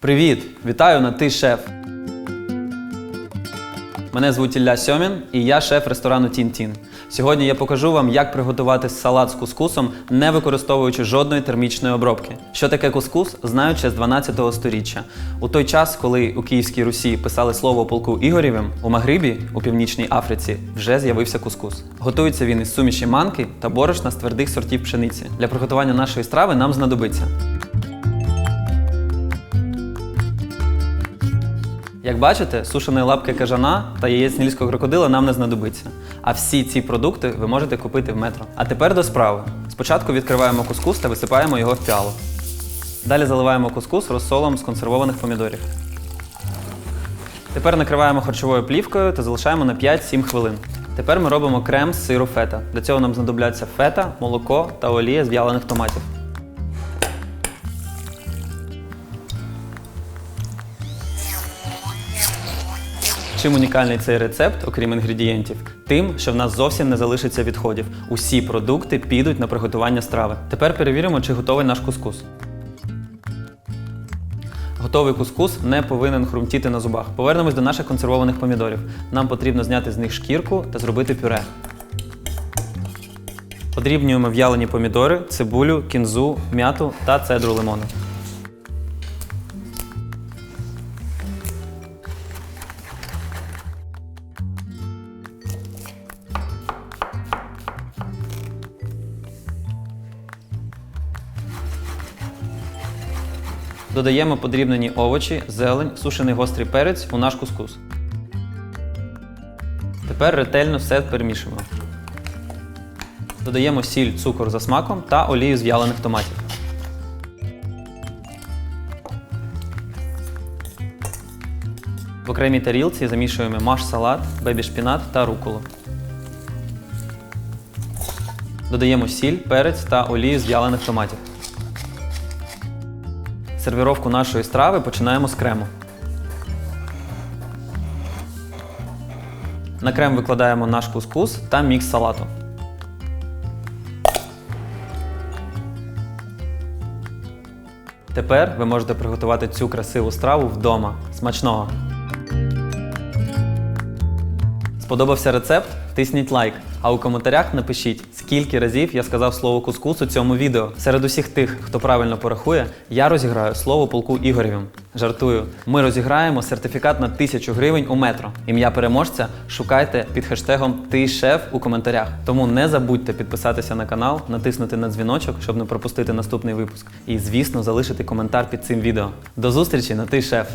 Привіт! Вітаю на ти шеф. Мене звуть Ілля Сьомін і я шеф ресторану Тін-Тін. Сьогодні я покажу вам, як приготувати салат з кускусом, не використовуючи жодної термічної обробки. Що таке кускус, знають ще з 12 століття. У той час, коли у Київській Русі писали слово полку Ігорєвим, у Магрибі, у Північній Африці, вже з'явився кускус. Готується він із суміші манки та борошна з твердих сортів пшениці. Для приготування нашої страви нам знадобиться Як бачите, сушеної лапки кажана та яєць нільського крокодила нам не знадобиться. А всі ці продукти ви можете купити в метро. А тепер до справи. Спочатку відкриваємо кускус та висипаємо його в піалу. Далі заливаємо кускус розсолом з консервованих помідорів. Тепер накриваємо харчовою плівкою та залишаємо на 5-7 хвилин. Тепер ми робимо крем з сиру фета. Для цього нам знадобляться фета, молоко та олія з в'ялених томатів. Чим унікальний цей рецепт, окрім інгредієнтів? Тим, що в нас зовсім не залишиться відходів. Усі продукти підуть на приготування страви. Тепер перевіримо, чи готовий наш кускус. Готовий кускус не повинен хрумтіти на зубах. Повернемось до наших консервованих помідорів. Нам потрібно зняти з них шкірку та зробити пюре. Подрібнюємо в'ялені помідори, цибулю, кінзу, м'яту та цедру лимону. Додаємо подрібнені овочі, зелень, сушений гострий перець у наш кускус. Тепер ретельно все перемішуємо. Додаємо сіль, цукор за смаком та олію з в'ялених томатів. В окремій тарілці замішуємо маш-салат, бебі-шпінат та руколу. Додаємо сіль, перець та олію з в'ялених томатів. Сервіровку нашої страви починаємо з крему. На крем викладаємо наш кускус та мікс салату. Тепер ви можете приготувати цю красиву страву вдома. Смачного! Сподобався рецепт? Тисніть лайк. А у коментарях напишіть, скільки разів я сказав слово кускус у цьому відео. Серед усіх тих, хто правильно порахує, я розіграю слово полку Ігорєвим. Жартую. Ми розіграємо сертифікат на 1000 гривень у метро. Ім'я переможця шукайте під хештегом Ти шеф у коментарях. Тому не забудьте підписатися на канал, натиснути на дзвіночок, щоб не пропустити наступний випуск. І, звісно, залишити коментар під цим відео. До зустрічі на Ти шеф!